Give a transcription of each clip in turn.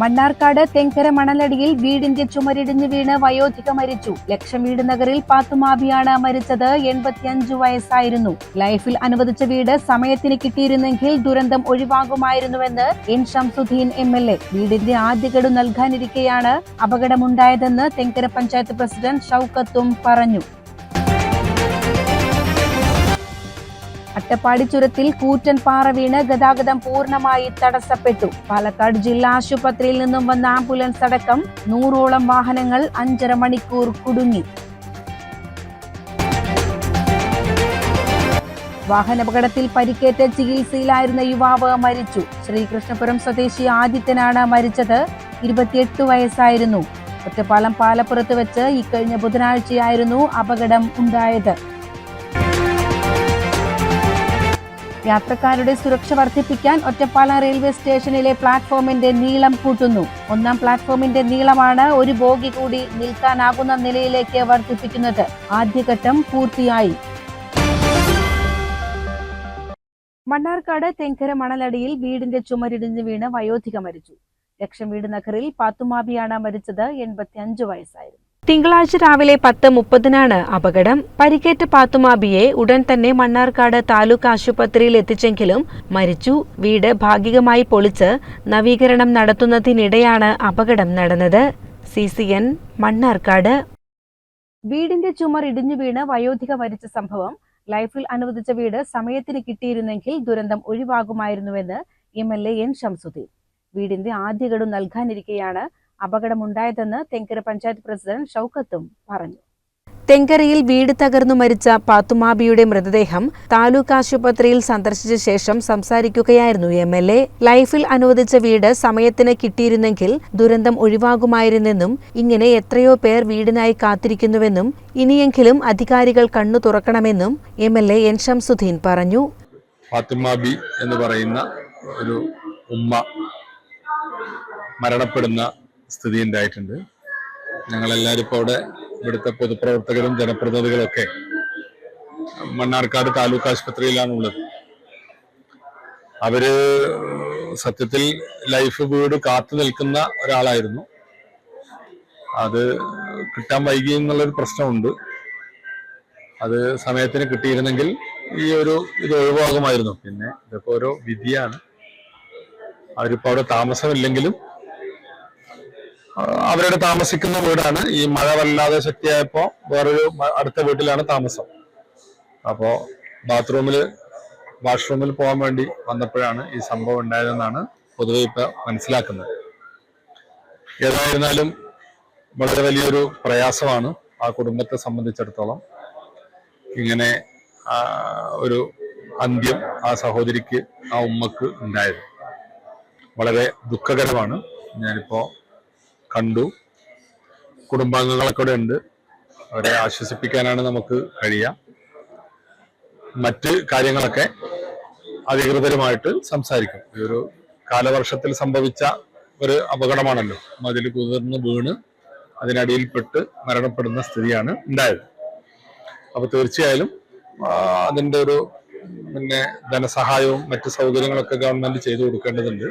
മണ്ണാർക്കാട് തെങ്കര മണലടിയിൽ വീടിന്റെ ചുമരിടിഞ്ഞ് വീണ് വയോധിക മരിച്ചു. ലക്ഷം വീട് നഗറിൽ പാത്തുമാബിയാണ് മരിച്ചത്. എൺപത്തിയഞ്ചു വയസ്സായിരുന്നു. ലൈഫിൽ അനുവദിച്ച വീട് സമയത്തിന് കിട്ടിയിരുന്നെങ്കിൽ ദുരന്തം ഒഴിവാകുമായിരുന്നുവെന്ന് N Shamsuddin M L A. വീടിന്റെ ആദ്യഗഡു നൽകാനിരിക്കെയാണ് അപകടമുണ്ടായതെന്ന് തെങ്കര പഞ്ചായത്ത് പ്രസിഡന്റ് ഷൌക്കത്തും പറഞ്ഞു. അട്ടപ്പാടി ചുരത്തിൽ കൂറ്റൻ പാറ വീണ് ഗതാഗതം പൂർണമായി തടസ്സപ്പെട്ടു. പാലക്കാട് ജില്ലാ ആശുപത്രിയിൽ നിന്നും വന്ന ആംബുലൻസ് അടക്കം നൂറോളം വാഹനങ്ങൾ അഞ്ചര മണിക്കൂർ കുടുങ്ങി. വാഹനാപകടത്തിൽ പരിക്കേറ്റ ചികിത്സയിലായിരുന്ന യുവാവ് മരിച്ചു. ശ്രീകൃഷ്ണപുരം സ്വദേശി ആദിത്യനാണ് മരിച്ചത്. ഇരുപത്തിയെട്ട് വയസ്സായിരുന്നു. ഒറ്റപ്പാലം പാലപ്പുറത്ത് വെച്ച് ഇക്കഴിഞ്ഞ ബുധനാഴ്ചയായിരുന്നു അപകടം ഉണ്ടായത്. യാത്രക്കാരുടെ സുരക്ഷ വർദ്ധിപ്പിക്കാൻ ഒറ്റപ്പാലം റെയിൽവേ സ്റ്റേഷനിലെ പ്ലാറ്റ്ഫോമിന്റെ നീളം കൂട്ടുന്നു. ഒന്നാം പ്ലാറ്റ്ഫോമിന്റെ നീളമാണ് ഒരു ബോഗി കൂടി നിൽക്കാനാകുന്ന നിലയിലേക്ക് വർദ്ധിപ്പിക്കുന്നത്. ആദ്യഘട്ടം പൂർത്തിയായി. മണ്ണാർക്കാട് തെങ്കര മണലടിയിൽ വീടിന്റെ ചുമരിടിഞ്ഞ് വീണ് വയോധിക മരിച്ചു. ലക്ഷം വീട് നഗറിൽ പാത്തുമാബിയാണ് മരിച്ചത്. എൺപത്തിയഞ്ചു വയസ്സായിരുന്നു. തിങ്കളാഴ്ച രാവിലെ പത്ത് മുപ്പതിനാണ് അപകടം. പരിക്കേറ്റ പാത്തുമാബിയെ ഉടൻ തന്നെ മണ്ണാർക്കാട് താലൂക്ക് ആശുപത്രിയിൽ എത്തിച്ചെങ്കിലും മരിച്ചു. വീട് ഭാഗികമായി പൊളിച്ച് നവീകരണം നടത്തുന്നതിനിടെയാണ് അപകടം നടന്നത്. C C N Mannarkkad. വീടിന്റെ ചുമർ ഇടിഞ്ഞു വീണ് വയോധിക മരിച്ച സംഭവം. ലൈഫിൽ അനുവദിച്ച വീട് സമയത്തിന് കിട്ടിയിരുന്നെങ്കിൽ ദുരന്തം ഒഴിവാകുമായിരുന്നുവെന്ന് M L A N Shamsuddin വീടിന്റെ ആദ്യ നൽകാനിരിക്കെയാണ് അപകടമുണ്ടായതെന്ന് തെങ്കര പഞ്ചായത്ത് പ്രസിഡന്റ് ഷൌക്കത്തും പറഞ്ഞു. തെങ്കരയിൽ വീട് തകർന്നു മരിച്ച പാത്തുമാബിയുടെ മൃതദേഹം താലൂക്ക് ആശുപത്രിയിൽ സന്ദർശിച്ച ശേഷം സംസാരിക്കുകയായിരുന്നു എം എൽ എ. ലൈഫിൽ അനുവദിച്ച വീട് സമയത്തിന് കിട്ടിയിരുന്നെങ്കിൽ ദുരന്തം ഒഴിവാകുമായിരുന്നെന്നും ഇങ്ങനെ എത്രയോ പേർ വീടിനായി കാത്തിരിക്കുന്നുവെന്നും ഇനിയെങ്കിലും അധികാരികൾ കണ്ണു തുറക്കണമെന്നും M L A N Shamsuddin പറഞ്ഞു. ഫാത്തിമാബി എന്ന് പറയുന്ന ഒരു ഉമ്മ മരണപ്പെടുന്ന സ്ഥിതി ഉണ്ടായിട്ടുണ്ട് ഞങ്ങളെല്ലാവരും ഇപ്പോൾ അവിടെ ഇവിടുത്തെ പൊതുപ്രവർത്തകരും ജനപ്രതിനിധികളൊക്കെ മണ്ണാർക്കാട് താലൂക്ക് ആശുപത്രിയിലാണുള്ളത്. അവർ സത്യത്തിൽ ലൈഫ് വീട് കാത്തു നിൽക്കുന്ന ഒരാളായിരുന്നു. അത് കിട്ടാൻ വൈകി എന്നുള്ളൊരു പ്രശ്നമുണ്ട്. അത് സമയത്തിന് കിട്ടിയിരുന്നെങ്കിൽ ഈ ഒരു ഇത് ഒഴിവാകുമായിരുന്നു. പിന്നെ ഇതൊക്കെ ഓരോ വിധിയാണ്. അവരിപ്പോ അവിടെ താമസമില്ലെങ്കിലും അവരുടെ താമസിക്കുന്ന വീടാണ്. ഈ മഴ വല്ലാതെ ശക്തിയായപ്പോ വേറൊരു അടുത്ത വീട്ടിലാണ് താമസം. അപ്പോ ബാത്റൂമിൽ വാഷ്റൂമിൽ പോകാൻ വേണ്ടി വന്നപ്പോഴാണ് ഈ സംഭവം ഉണ്ടായതെന്നാണ് പൊതുവെ ഇപ്പൊ മനസ്സിലാക്കുന്നത്. ഏതായിരുന്നാലും വളരെ വലിയൊരു പ്രയാസമാണ് ആ കുടുംബത്തെ സംബന്ധിച്ചിടത്തോളം. ഇങ്ങനെ ഒരു അന്ത്യം ആ സഹോദരിക്ക് ആ ഉമ്മക്ക് ഉണ്ടായത്. വളരെ ദുഃഖകരമാണ്. ഞാനിപ്പോ കണ്ടു. കുടുംബാംഗങ്ങളൊക്കെ ഇവിടെ ഉണ്ട്. അവരെ ആശ്വസിപ്പിക്കാനാണ് നമുക്ക് കഴിയുക. മറ്റ് കാര്യങ്ങളൊക്കെ അധികൃതരുമായിട്ട് സംസാരിക്കും. ഈ ഒരു കാലവർഷത്തിൽ സംഭവിച്ച ഒരു അപകടമാണല്ലോ. മതിൽ കുതിർന്ന് വീണ് അതിനടിയിൽപ്പെട്ട് മരണപ്പെടുന്ന സ്ഥിതിയാണ് ഉണ്ടായത്. അപ്പൊ തീർച്ചയായാലും അതിന്റെ ഒരു പിന്നെ ധനസഹായവും മറ്റ് സൗകര്യങ്ങളൊക്കെ ഗവൺമെന്റ് ചെയ്തു കൊടുക്കേണ്ടതുണ്ട്.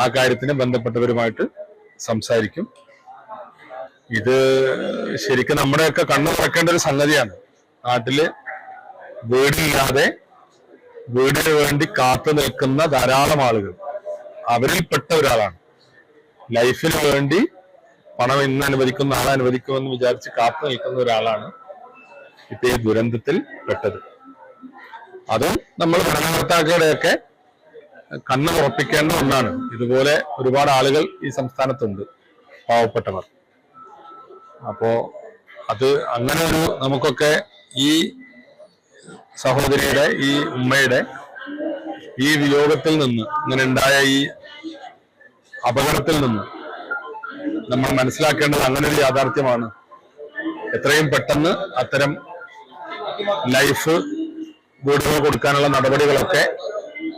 ആ കാര്യത്തിന് ബന്ധപ്പെട്ടവരുമായിട്ട് സംസാരിക്കും. ഇത് ശരിക്കും നമ്മുടെയൊക്കെ കണ്ണു തുറക്കേണ്ട ഒരു സംഗതിയാണ്. നാട്ടിൽ വീടില്ലാതെ വീടിന് വേണ്ടി കാത്തു നിൽക്കുന്ന ധാരാളം ആളുകൾ. അവരിൽപ്പെട്ട ഒരാളാണ്. ലൈഫിന് വേണ്ടി പണം ഇന്ന് അനുവദിക്കുന്ന നാളെ അനുവദിക്കുമെന്ന് വിചാരിച്ച് കാത്തു നിൽക്കുന്ന ഒരാളാണ് ഇപ്പൊ ഈ ദുരന്തത്തിൽ പെട്ടത് അതും നമ്മൾ ഭരണകർത്താക്കളുടെയൊക്കെ കണ്ണ് ഉറപ്പിക്കേണ്ട ഒന്നാണ്. ഇതുപോലെ ഒരുപാട് ആളുകൾ ഈ സംസ്ഥാനത്തുണ്ട്. പാവപ്പെട്ടവർ. അപ്പോ അത് അങ്ങനെ ഒരു നമുക്കൊക്കെ ഈ സഹോദരിയുടെ ഈ ഉമ്മയുടെ ഈ വിയോഗത്തിൽ നിന്ന് ഇങ്ങനെ ഉണ്ടായ ഈ അപകടത്തിൽ നിന്ന് നമ്മൾ മനസ്സിലാക്കേണ്ടത് അങ്ങനെ ഒരു യാഥാർത്ഥ്യമാണ്. എത്രയും പെട്ടെന്ന് അത്തരം ലൈഫ് വീടുകൾ കൊടുക്കാനുള്ള നടപടികളൊക്കെ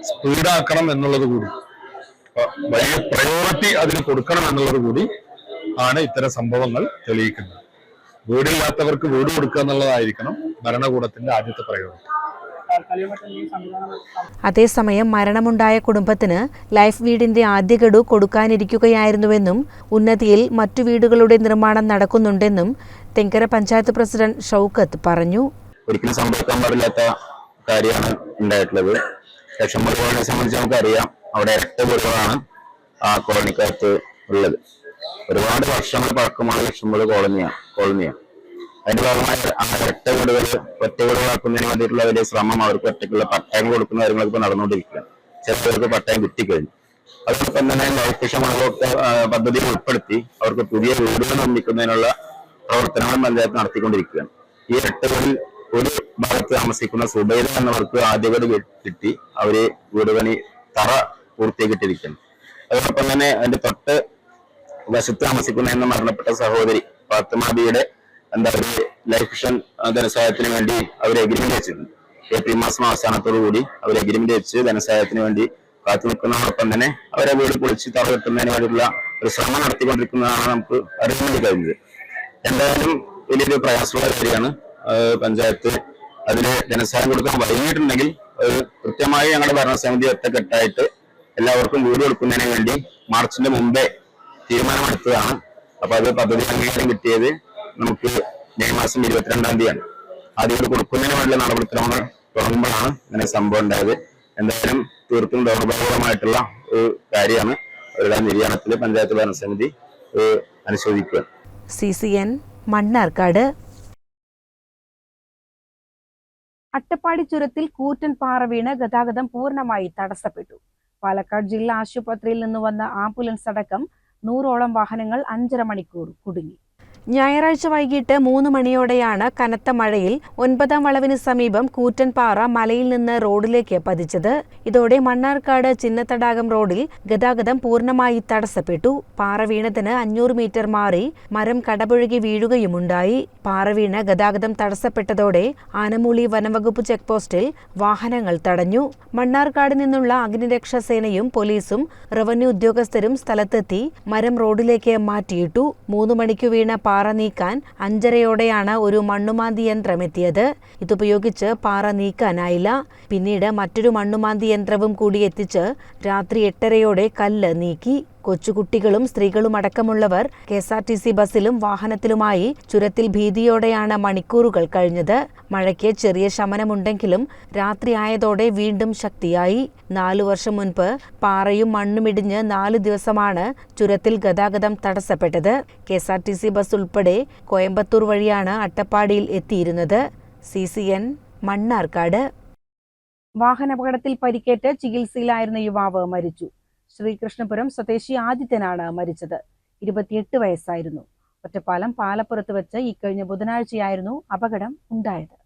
സ്പീഡാക്കണം എന്നുള്ളത് കൂടി. വലിയ പ്രയോറിറ്റി അതിന് കൊടുക്കണം എന്നുള്ളത് കൂടി ആണ് ഇത്തരം സംഭവങ്ങൾ തെളിയിക്കുന്നത്. വീടില്ലാത്തവർക്ക് വീട് കൊടുക്കുക എന്നുള്ളതായിരിക്കണം ഭരണകൂടത്തിന്റെ ആദ്യത്തെ പ്രയോറിറ്റി അതേസമയം മരണമുണ്ടായ കുടുംബത്തിന് ലൈഫ് വീടിന്റെ ആദ്യ ഗഡു കൊടുക്കാനിരിക്കുകയായിരുന്നുവെന്നും ഉന്നതിയിൽ മറ്റു വീടുകളുടെ നിർമ്മാണം നടക്കുന്നുണ്ടെന്നും തെങ്കര പഞ്ചായത്ത് പ്രസിഡന്റ് ഷൗക്കത്ത് പറഞ്ഞു. ഒരിക്കലും സംഭവിക്കാൻ പാടില്ലാത്ത കാര്യമാണ് ഉണ്ടായിട്ടുള്ളത്. ലക്ഷംബർ കോളനിയെ സംബന്ധിച്ച് നമുക്കറിയാം. അവിടെ ഇരട്ട വീടുകളാണ് ആ കോളനിക്കകത്ത് ഉള്ളത്. ഒരുപാട് വർഷങ്ങൾ പഴക്കമാണ് ലക്ഷംബർ കോളനിയാണ് കോളനിയാണ് അതിന്റെ ഭാഗമായി ആ ഇരട്ട വീടുകൾ ഒറ്റ വീടുകളാക്കുന്നതിന് വേണ്ടിയിട്ടുള്ള വലിയ ശ്രമം അവർക്ക് ഒറ്റയ്ക്കുള്ള പട്ടയം കൊടുക്കുന്ന കാര്യങ്ങളൊക്കെ നടന്നുകൊണ്ടിരിക്കുകയാണ്. ചിലർക്ക് പട്ടയം കിട്ടിക്കഴിഞ്ഞു. അതോടൊപ്പം തന്നെ ലൈഫ് മിഷൻ പദ്ധതി ഉൾപ്പെടുത്തി അവർക്ക് പുതിയ വീടുകൾ നിർമ്മിക്കുന്നതിനുള്ള പ്രവർത്തനങ്ങൾ പഞ്ചായത്ത് നടത്തിക്കൊണ്ടിരിക്കുകയാണ്. ഈ എട്ടുകളിൽ ഒരു ഭാഗത്ത് താമസിക്കുന്ന സുബൈദ എന്നവർക്ക് ആദ്യ വീട് കിട്ടി. അവർ വീട് പണി തറ പൂർത്തിയാക്കിയിട്ടിരിക്കുന്നു അതോടൊപ്പം തന്നെ അതിന്റെ തൊട്ട് വശത്ത് താമസിക്കുന്ന എന്ന മരണപ്പെട്ട സഹോദരി ഫാത്തിമാബിയുടെ എന്താ പറയുക ലൈഫ് മിഷൻ ധനസഹായത്തിന് വേണ്ടി അവർ എഗ്രിമെന്റ് വെച്ചിട്ടുണ്ട് ഏപ്രിൽ മാസം അവസാനത്തോടു കൂടി അവർ എഗ്രിമെന്റ് വെച്ച് ധനസഹായത്തിന് വേണ്ടി കാത്തു നിൽക്കുന്നതോടൊപ്പം തന്നെ അവരെ വീട് പൊളിച്ച് തറ കിട്ടുന്നതിന് വേണ്ടിയുള്ള ഒരു ശ്രമം നടത്തിക്കൊണ്ടിരിക്കുന്നതാണ് നമുക്ക് അറിയാൻ വേണ്ടി കഴിഞ്ഞത്. എന്തായാലും വലിയൊരു പ്രയാസമുള്ള കാര്യമാണ്. പഞ്ചായത്ത് അതിന് ധനസഹായം കൊടുക്കാൻ വൈകിട്ടുണ്ടെങ്കിൽ കൃത്യമായി ഞങ്ങളുടെ ഭരണസമിതി ഒറ്റക്കെട്ടായിട്ട് എല്ലാവർക്കും വീട് കൊടുക്കുന്നതിന് വേണ്ടി മാർച്ചിന്റെ മുമ്പേ തീരുമാനമെടുത്തതാണ്. അപ്പൊ അത് പദ്ധതി അംഗീകാരം കിട്ടിയത് നമുക്ക് മെയ് മാസം ഇരുപത്തിരണ്ടാം തീയതിയാണ്. ആദ്യം കൊടുക്കുന്നതിന് വേണ്ടിയുള്ള നടപടിക്രമങ്ങൾ തുടങ്ങുമ്പോഴാണ് ഇങ്ങനെ സംഭവം ഉണ്ടായത്. എന്തായാലും തീർത്തും ദൗർഭാഗ്യമായിട്ടുള്ള ഒരു കാര്യമാണ്. അവരുടെ നിര്യാണത്തിൽ പഞ്ചായത്ത് ഭരണസമിതി അനുശോചിക്കുക. C C N Mannarkkad Attappadi ചുരത്തിൽ കൂറ്റൻ പാറ വീണ് ഗതാഗതം പൂർണമായി തടസ്സപ്പെട്ടു. പാലക്കാട് ജില്ലാ ആശുപത്രിയിൽ നിന്ന് വന്ന ആംബുലൻസ് അടക്കം നൂറോളം വാഹനങ്ങൾ അഞ്ചര മണിക്കൂർ കുടുങ്ങി. ഞായറാഴ്ച വൈകിട്ട് മൂന്ന് മണിയോടെയാണ് കനത്ത മഴയിൽ ഒൻപതാം വളവിന് സമീപം കൂറ്റൻപാറ മലയിൽ നിന്ന് റോഡിലേക്ക് പതിച്ചത്. ഇതോടെ മണ്ണാർക്കാട് ചിന്നത്തടാകം റോഡിൽ ഗതാഗതം പൂർണമായി തടസ്സപ്പെട്ടു. പാറ വീണതിന് അഞ്ഞൂറ് മീറ്റർ മാറി മരം കടപുഴകി വീഴുകയുമുണ്ടായി. പാറ വീണ് ഗതാഗതം തടസ്സപ്പെട്ടതോടെ ആനമൂളി വനംവകുപ്പ് ചെക്ക് പോസ്റ്റിൽ വാഹനങ്ങൾ തടഞ്ഞു. മണ്ണാർക്കാട് നിന്നുള്ള അഗ്നിരക്ഷാ സേനയും പോലീസും റവന്യൂ ഉദ്യോഗസ്ഥരും സ്ഥലത്തെത്തി മരം റോഡിലേക്ക് മാറ്റിയിട്ടു. മൂന്ന് മണിക്കു വീണ പാറ നീക്കാൻ അഞ്ചരയോടെയാണ് ഒരു മണ്ണുമാന്തി യന്ത്രം എത്തിയത് ഇതുപയോഗിച്ച് പാറ നീക്കാനായില്ല. പിന്നീട് മറ്റൊരു മണ്ണുമാന്തി യന്ത്രവും കൂടി എത്തിച്ച് രാത്രി എട്ടരയോടെ കല്ല് നീക്കി. കൊച്ചുകുട്ടികളും സ്ത്രീകളും അടക്കമുള്ളവർ K S R T C ബസ്സിലും വാഹനത്തിലുമായി ചുരത്തിൽ ഭീതിയോടെയാണ് മണിക്കൂറുകൾ കഴിഞ്ഞത്. മഴയ്ക്ക് ചെറിയ ശമനമുണ്ടെങ്കിലും രാത്രിയായതോടെ വീണ്ടും ശക്തിയായി. നാലു വർഷം മുൻപ് പാറയും മണ്ണുമിടിഞ്ഞ് നാല് ദിവസമാണ് ചുരത്തിൽ ഗതാഗതം തടസ്സപ്പെട്ടത്. K S R T C bus ഉൾപ്പെടെ കോയമ്പത്തൂർ വഴിയാണ് അട്ടപ്പാടിയിൽ എത്തിയിരുന്നത്. C C N Mannarkkad. വാഹനാപകടത്തിൽ പരിക്കേറ്റ് ചികിത്സയിലായിരുന്ന യുവാവ് മരിച്ചു. ശ്രീകൃഷ്ണപുരം സ്വദേശി ആദിത്യനാണ് മരിച്ചത്. ഇരുപത്തിയെട്ട് വയസ്സായിരുന്നു. ഒറ്റപ്പാലം പാലപ്പുറത്ത് വെച്ച് ഇക്കഴിഞ്ഞ ബുധനാഴ്ചയായിരുന്നു അപകടം ഉണ്ടായത്.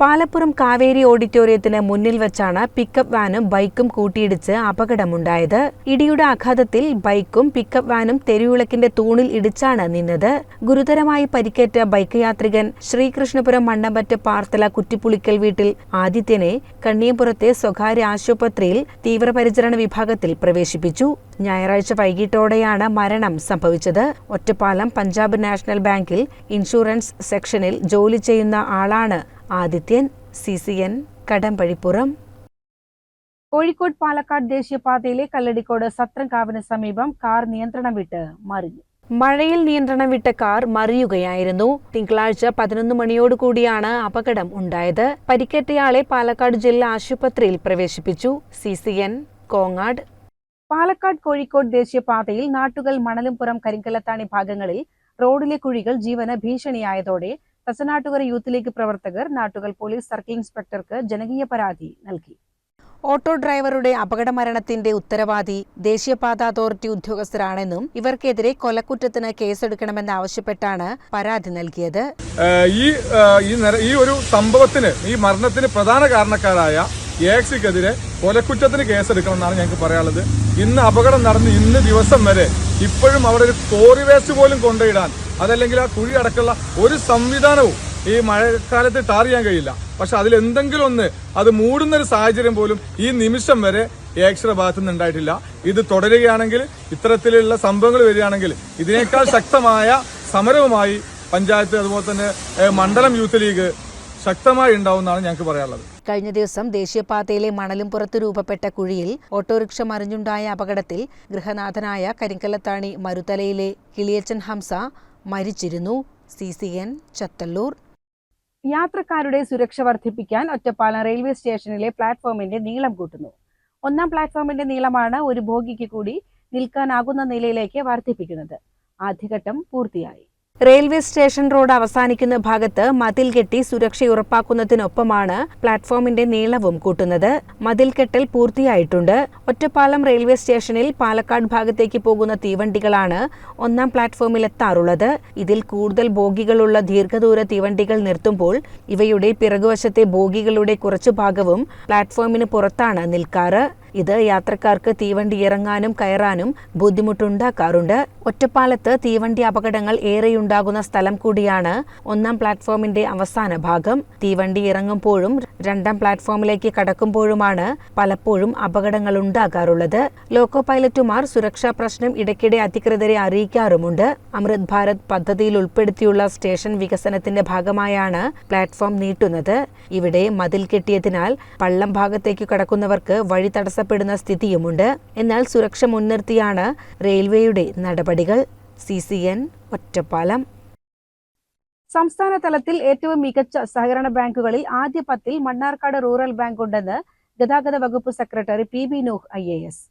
പാലപ്പുറം കാവേരി ഓഡിറ്റോറിയത്തിന് മുന്നിൽ വെച്ചാണ് പിക്കപ്പ് വാനും ബൈക്കും കൂട്ടിയിടിച്ച് അപകടമുണ്ടായത്. ഇടിയുടെ ആഘാതത്തിൽ ബൈക്കും പിക്കപ്പ് വാനും തെരുവിളക്കിന്റെ തൂണിൽ ഇടിച്ചാണ് നിന്നത്. ഗുരുതരമായി പരിക്കേറ്റ ബൈക്ക് യാത്രികൻ ശ്രീകൃഷ്ണപുരം മണ്ണമ്പറ്റ പാർത്തല കുറ്റിപ്പുളിക്കൽ വീട്ടിൽ ആദിത്യനെ കണ്ണിയപുരത്തെ സ്വകാര്യ ആശുപത്രിയിൽ തീവ്രപരിചരണ വിഭാഗത്തിൽ പ്രവേശിപ്പിച്ചു. ഞായറാഴ്ച വൈകിട്ടോടെയാണ് മരണം സംഭവിച്ചത്. ഒറ്റപ്പാലം പഞ്ചാബ് നാഷണൽ ബാങ്കിൽ ഇൻഷുറൻസ് സെക്ഷനിൽ ജോലി ചെയ്യുന്ന ആളാണ് Adithyan C C N Kadampazhipuram. Kozhikode Palakkad ദേശീയപാതയിലെ കല്ലടിക്കോട് സത്രംകാവിന് സമീപം കാർ നിയന്ത്രണം വിട്ട് മറിഞ്ഞു. മഴയിൽ നിയന്ത്രണം വിട്ട കാർ മറിയുകയായിരുന്നു. തിങ്കളാഴ്ച പതിനൊന്ന് മണിയോടുകൂടിയാണ് അപകടം ഉണ്ടായത്. പരിക്കേറ്റയാളെ പാലക്കാട് ജില്ലാ ആശുപത്രിയിൽ പ്രവേശിപ്പിച്ചു. C C N Kongad. Palakkad Kozhikode ദേശീയപാതയിൽ നാട്ടുകൾ മണലുംപുറം കരിങ്കലത്താണി ഭാഗങ്ങളിൽ റോഡിലെ കുഴികൾ ജീവന ഭീഷണിയായതോടെ തസനാട്ടുകര യൂത്ത് ലീഗ് പ്രവർത്തകർ നാട്ടുകൽ പോലീസ് സർക്കിൾ ഇൻസ്പെക്ടർക്ക് ജനകീയ പരാതി നൽകി. ഓട്ടോ ഡ്രൈവറുടെ അപകടമരണത്തിന്റെ ഉത്തരവാദി ദേശീയപാത അതോറിറ്റി ഉദ്യോഗസ്ഥരാണെന്നും ഇവർക്കെതിരെ കൊലക്കുറ്റത്തിന് കേസെടുക്കണമെന്ന് ആവശ്യപ്പെട്ടാണ് പരാതി നൽകിയത്. ഈ ഈ ഈ ഒരു സംഭവത്തിന് ഈ മരണത്തിന് പ്രധാന കാരണക്കാരായ എക്സിക്കെതിരെ കൊലക്കുറ്റത്തിന് കേസെടുക്കണമെന്നാണ് ഞങ്ങൾക്ക് പറയാനുള്ളത്. ഇന്ന് അപകടം നടന്ന് ഇന്ന് ദിവസം വരെ ഇപ്പോഴും അവിടെ ഒരു കോറി വേസ്റ്റ് പോലും കൊണ്ടുപോയിടാൻ അതല്ലെങ്കിൽ ആ കുഴി അടക്കുള്ള ഒരു സംവിധാനവും ഈ മഴക്കാലത്ത് ടാർ ചെയ്യാൻ കഴിയില്ല. പക്ഷെ അതിൽ എന്തെങ്കിലും ഒന്ന് അത് മൂടുന്ന ഒരു സാഹചര്യം പോലും ഈ നിമിഷം വരെ ഏക്ഷര ഭാഗത്തു നിന്ന് ഉണ്ടായിട്ടില്ല. ഇത് തുടരുകയാണെങ്കിൽ ഇത്തരത്തിലുള്ള സംഭവങ്ങൾ വരികയാണെങ്കിൽ ഇതിനേക്കാൾ ശക്തമായ സമരവുമായി പഞ്ചായത്ത് അതുപോലെ തന്നെ മണ്ഡലം യൂത്ത് ലീഗ് ശക്തമായി ഉണ്ടാവുമെന്നാണ് ഞങ്ങൾക്ക് പറയാനുള്ളത്. കഴിഞ്ഞ ദിവസം ദേശീയപാതയിലെ മണലും പുറത്ത് രൂപപ്പെട്ട കുഴിയിൽ ഓട്ടോറിക്ഷ മറിഞ്ഞുണ്ടായ അപകടത്തിൽ ഗൃഹനാഥനായ കരിങ്കല്ലത്താണി മരുതലയിലെ കിളിയച്ചൻ ഹംസ മരിച്ചിരുന്നു. C C N Chethallur. യാത്രക്കാരുടെ സുരക്ഷ വർദ്ധിപ്പിക്കാൻ ഒറ്റപ്പാലം റെയിൽവേ സ്റ്റേഷനിലെ പ്ലാറ്റ്ഫോമിന്റെ നീളം കൂട്ടുന്നു. ഒന്നാം പ്ലാറ്റ്ഫോമിന്റെ നീളമാണ് ഒരു ബോഗിക്ക് കൂടി നിൽക്കാനാകുന്ന നിലയിലേക്ക് വർദ്ധിപ്പിക്കുന്നത്. ആദ്യഘട്ടം പൂർത്തിയായി. റെയിൽവേ സ്റ്റേഷൻ റോഡ് അവസാനിക്കുന്ന ഭാഗത്ത് മതിൽ കെട്ടി സുരക്ഷ ഉറപ്പാക്കുന്നതിനൊപ്പമാണ് പ്ലാറ്റ്ഫോമിന്റെ നീളവും കൂട്ടുന്നത്. മതിൽ കെട്ടൽ പൂർത്തിയായിട്ടുണ്ട്. ഒറ്റപ്പാലം റെയിൽവേ സ്റ്റേഷനിൽ പാലക്കാട് ഭാഗത്തേക്ക് പോകുന്ന തീവണ്ടികളാണ് ഒന്നാം പ്ലാറ്റ്ഫോമിൽ എത്താറുള്ളത്. ഇതിൽ കൂടുതൽ ബോഗികളുള്ള ദീർഘദൂര തീവണ്ടികൾ നിർത്തുമ്പോൾ ഇവയുടെ പിറകുവശത്തെ ബോഗികളുടെ കുറച്ചു ഭാഗവും പ്ലാറ്റ്ഫോമിന് പുറത്താണ് നിൽക്കാറ്. ഇത് യാത്രക്കാർക്ക് തീവണ്ടി ഇറങ്ങാനും കയറാനും ബുദ്ധിമുട്ടുണ്ടാക്കാറുണ്ട്. ഒറ്റപ്പാലത്ത് തീവണ്ടി അപകടങ്ങൾ ഏറെയുണ്ടാകുന്ന സ്ഥലം കൂടിയാണ് ഒന്നാം പ്ലാറ്റ്ഫോമിന്റെ അവസാന ഭാഗം. തീവണ്ടി ഇറങ്ങുമ്പോഴും രണ്ടാം പ്ലാറ്റ്ഫോമിലേക്ക് കടക്കുമ്പോഴുമാണ് പലപ്പോഴും അപകടങ്ങൾ ഉണ്ടാകാറുള്ളത്. ലോക്കോ പൈലറ്റുമാർ സുരക്ഷാ പ്രശ്നം ഇടയ്ക്കിടെ അധികൃതരെ അറിയിക്കാറുമുണ്ട്. അമൃത് ഭാരത് പദ്ധതിയിൽ ഉൾപ്പെടുത്തിയുള്ള സ്റ്റേഷൻ വികസനത്തിന്റെ ഭാഗമായാണ് പ്ലാറ്റ്ഫോം നീട്ടുന്നത്. ഇവിടെ മതിൽ കെട്ടിയതിനാൽ പള്ളം ഭാഗത്തേക്ക് കടക്കുന്നവർക്ക് വഴി തടസ്സപ്പെടുന്ന സ്ഥിതിയുമുണ്ട്. എന്നാൽ സുരക്ഷ മുൻനിർത്തിയാണ് റെയിൽവേയുടെ നടപടികൾ. C C N Ottapalam. സംസ്ഥാന തലത്തിൽ ഏറ്റവും മികച്ച സഹകരണ ബാങ്കുകളിൽ ആദ്യ പത്തിൽ മണ്ണാർക്കാട് റൂറൽ ബാങ്ക് ഉണ്ടെന്ന് ഗതാഗത വകുപ്പ് secretary P B Nooh I A S.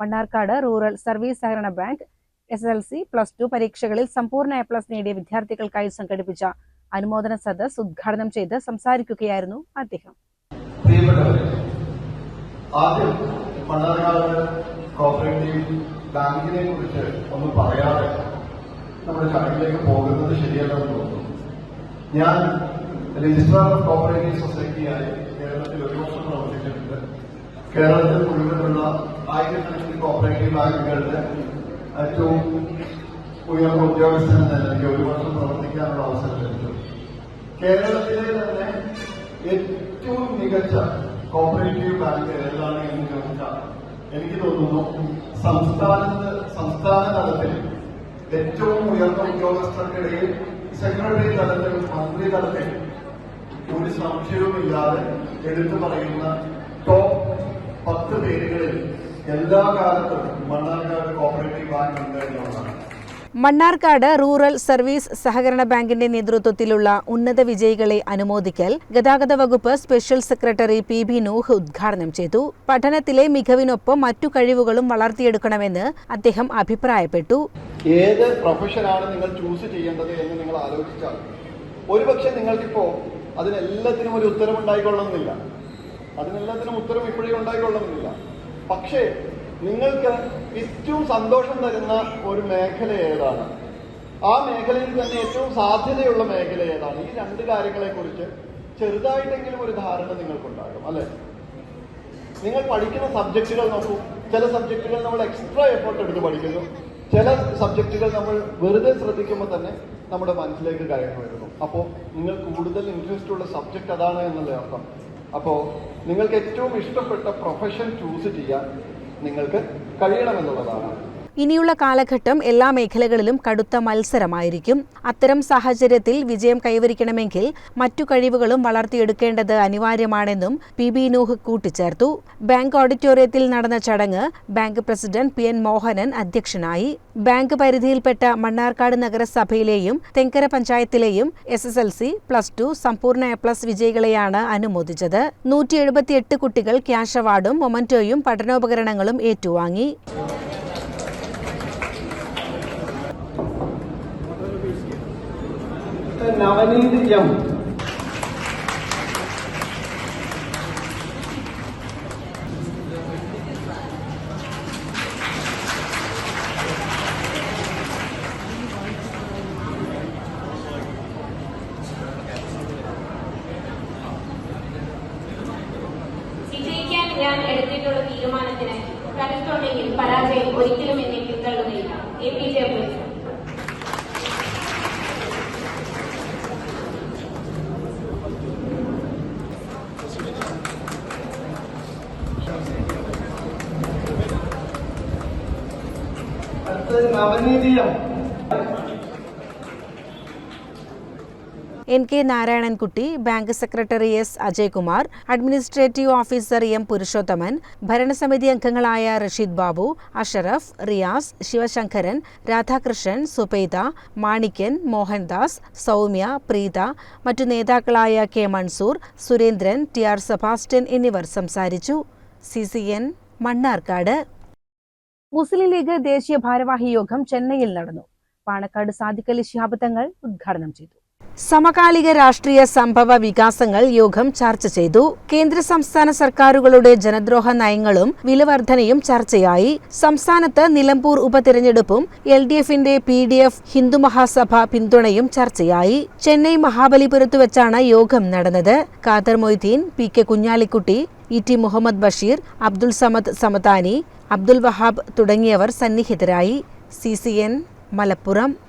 Mannarkkad rural service സഹകരണ bank S L C plus two പരീക്ഷകളിൽ സമ്പൂർണ എ പ്ലസ് നേടിയ വിദ്യാർത്ഥികൾക്കായി സംഘടിപ്പിച്ച അനുമോദന സദസ് ഉദ്ഘാടനം ചെയ്ത് സംസാരിക്കുകയായിരുന്നു അദ്ദേഹം. ആദ്യം മണ്ണാർക്കാട് കോപ്പറേറ്റീവ് ബാങ്കിനെ കുറിച്ച് ഒന്നും പറയാതെ നമ്മുടെ ചടങ്ങിലേക്ക് പോകുന്നത് ശരിയല്ലെന്ന് തോന്നുന്നു. ഞാൻ രജിസ്ട്രാർ ഓഫ് കോപ്പറേറ്റീവ് സൊസൈറ്റിയായി കേരളത്തിൽ ഒരു വർഷം പ്രവർത്തിച്ചിട്ടുണ്ട്. കേരളത്തിൽ മുഴുവനുള്ള ആയിരക്കണക്കിന് കോപ്പറേറ്റീവ് ബാങ്കുകളുടെ ഏറ്റവും ഉയർന്ന ഉദ്യോഗസ്ഥൻ തന്നെ എനിക്ക് ഒരു വർഷം പ്രവർത്തിക്കാനുള്ള അവസരം ലഭിച്ചു. കേരളത്തിലെ തന്നെ ഏറ്റവും മികച്ച കോപ്പറേറ്റീവ് ബാങ്ക് ഏതാണ് എന്ന് ചോദിച്ചാൽ എനിക്ക് തോന്നുന്നു സംസ്ഥാനത്ത് സംസ്ഥാന തലത്തിൽ ഏറ്റവും ഉയർന്ന ഉദ്യോഗസ്ഥർക്കിടയിൽ സെക്രട്ടറി തലത്തിൽ മന്ത്രി തലത്തിൽ ഒരു സംശയവുമില്ലാതെ എടുത്തു പറയുന്ന ടോപ്പ് പത്ത് പേരുകളിൽ എല്ലാ കാലത്തും മണ്ണാർക്കാട് കോപ്പറേറ്റീവ് ബാങ്ക് ഉണ്ട് എന്നുള്ളതാണ്. മണ്ണാർക്കാട് റൂറൽ സർവീസ് സഹകരണ ബാങ്കിന്റെ നേതൃത്വത്തിലുള്ള ഉന്നത വിജയികളെ അനുമോദിക്കൽ ഗതാഗത വകുപ്പ് special secretary P B Nooh ഉദ്ഘാടനം ചെയ്തു. പഠനത്തിലെ മികവിനൊപ്പം മറ്റു കഴിവുകളും വളർത്തിയെടുക്കണമെന്ന് അദ്ദേഹം അഭിപ്രായപ്പെട്ടു. ഏത് പ്രൊഫഷനാണ് നിങ്ങൾ ചൂസ് ചെയ്യേണ്ടത് എന്ന് നിങ്ങൾ ആലോചിച്ചാൽ ഒരുപക്ഷെ നിങ്ങൾക്കിപ്പോ അതിനെല്ലാത്തിനും ഒരു ഉത്തരം ഉണ്ടായിക്കൊള്ളണമെന്നില്ല അതിനെല്ലാത്തിനും ഉത്തരം ഇപ്പോഴേ ഉണ്ടായിക്കൊള്ളണമെന്നില്ല പക്ഷേ നിങ്ങൾക്ക് ഏറ്റവും സന്തോഷം തരുന്ന ഒരു മേഖല ഏതാണ്? ആ മേഖലയിൽ തന്നെ ഏറ്റവും സാധ്യതയുള്ള മേഖല ഏതാണ്? ഈ രണ്ട് കാര്യങ്ങളെ കുറിച്ച് ചെറുതായിട്ടെങ്കിലും ഒരു ധാരണ നിങ്ങൾക്കുണ്ടാകും അല്ലെ? നിങ്ങൾ പഠിക്കുന്ന സബ്ജക്റ്റുകൾ നോക്കൂ ചില സബ്ജക്റ്റുകൾ നമ്മൾ എക്സ്ട്രാ എഫേർട്ട് എടുത്ത് പഠിക്കുന്നു. ചില സബ്ജക്റ്റുകൾ നമ്മൾ വെറുതെ ശ്രദ്ധിക്കുമ്പോൾ തന്നെ നമ്മുടെ മനസ്സിലേക്ക് കയറി വരുന്നു. അപ്പോൾ നിങ്ങൾ കൂടുതൽ ഇൻട്രസ്റ്റ് ഉള്ള സബ്ജക്റ്റ് അതാണ് എന്നുള്ള അർത്ഥം? അപ്പോൾ നിങ്ങൾക്ക് ഏറ്റവും ഇഷ്ടപ്പെട്ട പ്രൊഫഷൻ ചൂസ് ചെയ്യാൻ നിങ്ങൾക്ക് കഴിയണമെന്നുള്ളതാണ്. ഇനിയുള്ള കാലഘട്ടം എല്ലാ മേഖലകളിലും കടുത്ത മത്സരമായിരിക്കും. അത്തരം സാഹചര്യത്തിൽ വിജയം കൈവരിക്കണമെങ്കിൽ മറ്റു കഴിവുകളും വളർത്തിയെടുക്കേണ്ടത് അനിവാര്യമാണെന്നും പി ബി നൂഹ് കൂട്ടിച്ചേർത്തു. ബാങ്ക് ഓഡിറ്റോറിയത്തിൽ നടന്ന ചടങ്ങ് bank president P N Mohanan അധ്യക്ഷനായി. ബാങ്ക് പരിധിയിൽപ്പെട്ട മണ്ണാർക്കാട് നഗരസഭയിലെയും Thenkara പഞ്ചായത്തിലെയും S S L C plus two സമ്പൂർണ എ പ്ലസ് വിജയികളെയാണ് അനുമോദിച്ചത്. നൂറ്റി എഴുപത്തിയെട്ട് കുട്ടികൾ ക്യാഷ് അവാർഡും മൊമന്റോയും പഠനോപകരണങ്ങളും ഏറ്റുവാങ്ങി. നവനീത് എം ഞാൻ എടുത്തിട്ടുള്ള തീരുമാനത്തിന് കരുത്തുണ്ടെങ്കിൽ പരാജയം ഒരിക്കലും എന്നെ പിന്തള്ളുകയില്ല. A P J Abdul K Narayanankutty bank secretary S Ajaykumar administrative officer M Purushothaman ഭരണസമിതി അംഗങ്ങളായ റഷീദ് ബാബു അഷറഫ് റിയാസ് ശിവശങ്കരൻ രാധാകൃഷ്ണൻ സുബൈദ മാണിക്യൻ മോഹൻദാസ് സൗമ്യ പ്രീത മറ്റു നേതാക്കളായ K Mansoor Surendran T R Sebastian എന്നിവർ സംസാരിച്ചു. C C N Mannarkkad. Muslim League ദേശീയ ഭാരവാഹി യോഗം ചെന്നൈയിൽ നടന്നു. പാണക്കാട് സാദിഖലി ശിഹാബ് തങ്ങൾ ഉദ്ഘാടനം ചെയ്തു. സമകാലിക രാഷ്ട്രീയ സംഭവ വികാസങ്ങൾ യോഗം ചർച്ച ചെയ്തു. കേന്ദ്ര സംസ്ഥാന സർക്കാരുകളുടെ ജനദ്രോഹ നയങ്ങളും വിലവർദ്ധനയും ചർച്ചയായി. സംസ്ഥാനത്ത് നിലമ്പൂർ ഉപതിരഞ്ഞെടുപ്പും എൽ ഡി എഫിന്റെ P D F Hindu Mahasabha പിന്തുണയും ചർച്ചയായി. ചെന്നൈ മഹാബലിപുരത്ത് വെച്ചാണ് യോഗം നടന്നത്. Khader Moideen P K Kunhalikutty E T Muhammad Basheer Abdul Samad Samadani Abdul Wahab തുടങ്ങിയവർ സന്നിഹിതരായി. C C N Malappuram.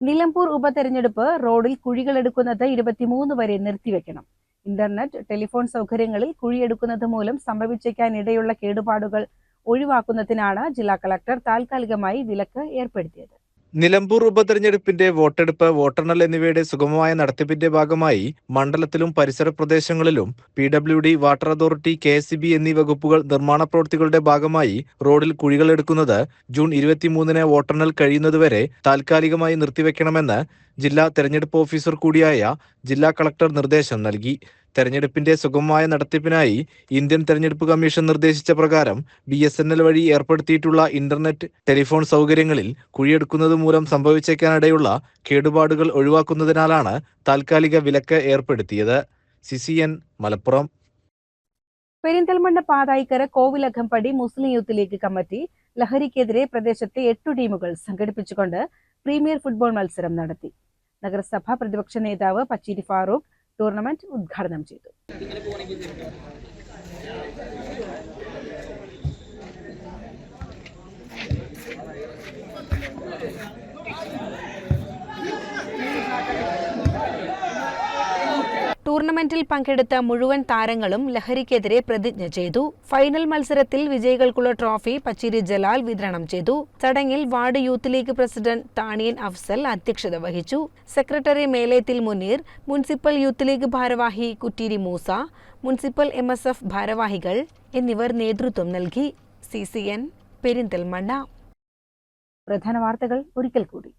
Nilambur ഉപതെരഞ്ഞെടുപ്പ് റോഡിൽ കുഴികളെടുക്കുന്നത് ഇരുപത്തിമൂന്ന് വരെ നിർത്തിവെക്കണം. ഇന്റർനെറ്റ് ടെലിഫോൺ സൗകര്യങ്ങളിൽ കുഴിയെടുക്കുന്നത് മൂലം സംഭവിച്ചേക്കാൻ ഇടയുള്ള കേടുപാടുകൾ ഒഴിവാക്കുന്നതിനാണ് ജില്ലാ കളക്ടർ താൽക്കാലികമായി വിലക്ക് ഏർപ്പെടുത്തിയത്. നിലമ്പൂർ ഉപതെരഞ്ഞെടുപ്പിന്റെ വോട്ടെടുപ്പ് വോട്ടെണ്ണൽ എന്നിവയുടെ സുഗമമായ നടത്തിപ്പിന്റെ ഭാഗമായി മണ്ഡലത്തിലും പരിസര പ്രദേശങ്ങളിലും P W D water authority K S B എന്നീ വകുപ്പുകൾ നിർമ്മാണ പ്രവൃത്തികളുടെ ഭാഗമായി റോഡിൽ കുഴികൾ എടുക്കുന്നത് ജൂൺ ഇരുപത്തിമൂന്നിന് വോട്ടെണ്ണൽ കഴിയുന്നതുവരെ താൽക്കാലികമായി നിർത്തിവെക്കണമെന്ന് ജില്ലാ തെരഞ്ഞെടുപ്പ് ഓഫീസർ കൂടിയായ ജില്ലാ കളക്ടർ നിർദ്ദേശം നൽകി. തെരഞ്ഞെടുപ്പിന്റെ സുഗമമായ നടത്തിപ്പിനായി ഇന്ത്യൻ തെരഞ്ഞെടുപ്പ് കമ്മീഷൻ നിർദ്ദേശിച്ച പ്രകാരം ബി എസ് എൻ എൽ വഴി ഏർപ്പെടുത്തിയിട്ടുള്ള ഇന്റർനെറ്റ് ടെലിഫോൺ സൗകര്യങ്ങളിൽ കുഴിയെടുക്കുന്നത് മൂലം സംഭവിച്ചേക്കാനിടയുള്ള കേടുപാടുകൾ ഒഴിവാക്കുന്നതിനാലാണ് താൽക്കാലിക വിലക്ക് ഏർപ്പെടുത്തിയത്. C C N Malappuram. Perinthalmanna Pathaikkara Kovilakampadi Muslim youth League committee ലഹരിക്കെതിരെ പ്രദേശത്തെ എട്ടു ടീമുകൾ സംഘടിപ്പിച്ചുകൊണ്ട് പ്രീമിയർ ഫുട്ബോൾ മത്സരം നടത്തി. നഗരസഭ പ്രതിപക്ഷ നേതാവ് പച്ചീരി ഫാറൂഖ് ടൂർണമെന്റ് ഉദ്ഘാടനം ചെയ്തു. ടൂർണമെന്റിൽ പങ്കെടുത്ത മുഴുവൻ താരങ്ങളും ലഹരിക്കെതിരെ പ്രതിജ്ഞ ചെയ്തു. ഫൈനൽ മത്സരത്തിൽ വിജയികൾക്കുള്ള ട്രോഫി പച്ചിരി ജലാൽ വിതരണം ചെയ്തു. ചടങ്ങിൽ ward youth League president Thaniyan Afsal അധ്യക്ഷത വഹിച്ചു. Secretary Melethil Muneer municipal youth League ഭാരവാഹി Kutteeri Moosa municipal M S F ഭാരവാഹികൾ എന്നിവർ നേതൃത്വം നൽകി. C C N Perinthalmanna. പ്രധാന വാർത്തകൾ ഒരിക്കൽ കൂടി.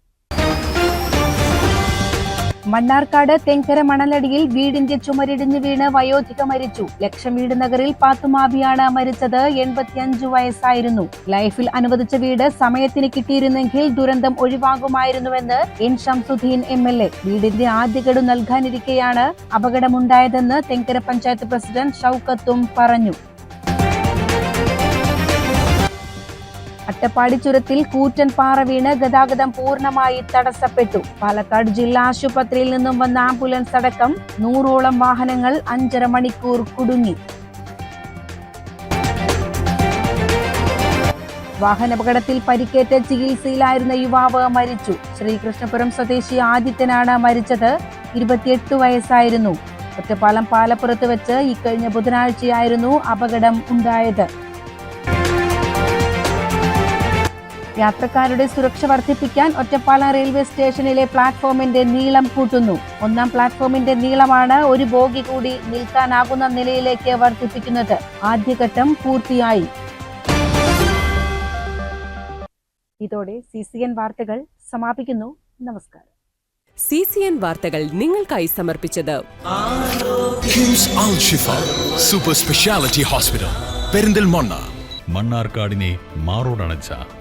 മണ്ണാർക്കാട് തെങ്കര മണലടിയിൽ വീടിന്റെ ചുമരിടിഞ്ഞ് വീണ് വയോധിക മരിച്ചു. ലക്ഷം വീട് നഗറിൽ പാത്തുമാബിയാണ് മരിച്ചത്. എൺപത്തിയഞ്ചു വയസ്സായിരുന്നു. ലൈഫിൽ അനുവദിച്ച വീട് സമയത്തിന് കിട്ടിയിരുന്നെങ്കിൽ ദുരന്തം ഒഴിവാകുമായിരുന്നുവെന്ന് N Shamsuddin M L A. വീടിന്റെ ആദ്യ ഗഡു നൽകാനിരിക്കെയാണ് അപകടമുണ്ടായതെന്ന് തെങ്കര പഞ്ചായത്ത് പ്രസിഡന്റ് ഷൌക്കത്തും പറഞ്ഞു. അട്ടപ്പാടി ചുരത്തിൽ കൂറ്റൻ പാറ വീണ് ഗതാഗതം പൂർണമായി തടസ്സപ്പെട്ടു. പാലക്കാട് ജില്ലാ ആശുപത്രിയിൽ നിന്നും വന്ന ആംബുലൻസ് അടക്കം നൂറോളം വാഹനങ്ങൾ അഞ്ചര മണിക്കൂർ കുടുങ്ങി. വാഹനാപകടത്തിൽ പരിക്കേറ്റ ചികിത്സയിലായിരുന്ന യുവാവ് മരിച്ചു. ശ്രീകൃഷ്ണപുരം സ്വദേശി ആദിത്യനാണ് മരിച്ചത്. ഇരുപത്തിയെട്ട് വയസ്സായിരുന്നു. ഒറ്റപ്പാലം പാലപ്പുറത്ത് വെച്ച് ഇക്കഴിഞ്ഞ ബുധനാഴ്ചയായിരുന്നു അപകടം ഉണ്ടായത്. യാത്രക്കാരുടെ സുരക്ഷ വർദ്ധിപ്പിക്കാൻ ഒറ്റപ്പാലം റെയിൽവേ സ്റ്റേഷനിലെ പ്ലാറ്റ്ഫോമിന്റെ നീളം കൂട്ടുന്നു. ഒന്നാം പ്ലാറ്റ്ഫോമിന്റെ നീളമാണ് ഒരു ബോഗി കൂടി നിൽക്കാനാകുന്ന നിലയിലേക്ക് വർദ്ധിപ്പിക്കുന്നത്. ആദ്യഘട്ടം പൂർത്തിയായി. ഇതോടെ സി സി എൻ വാർത്തകൾ സമാപിക്കുന്നു. നമസ്കാരം. സി സി എൻ വാർത്തകൾ നിങ്ങൾക്കായി സമർപ്പിച്ചത് KIMS Al Shifa super speciality hospital Perinthalmanna മണ്ണാർക്കാടിനെ മാറോടണച്ച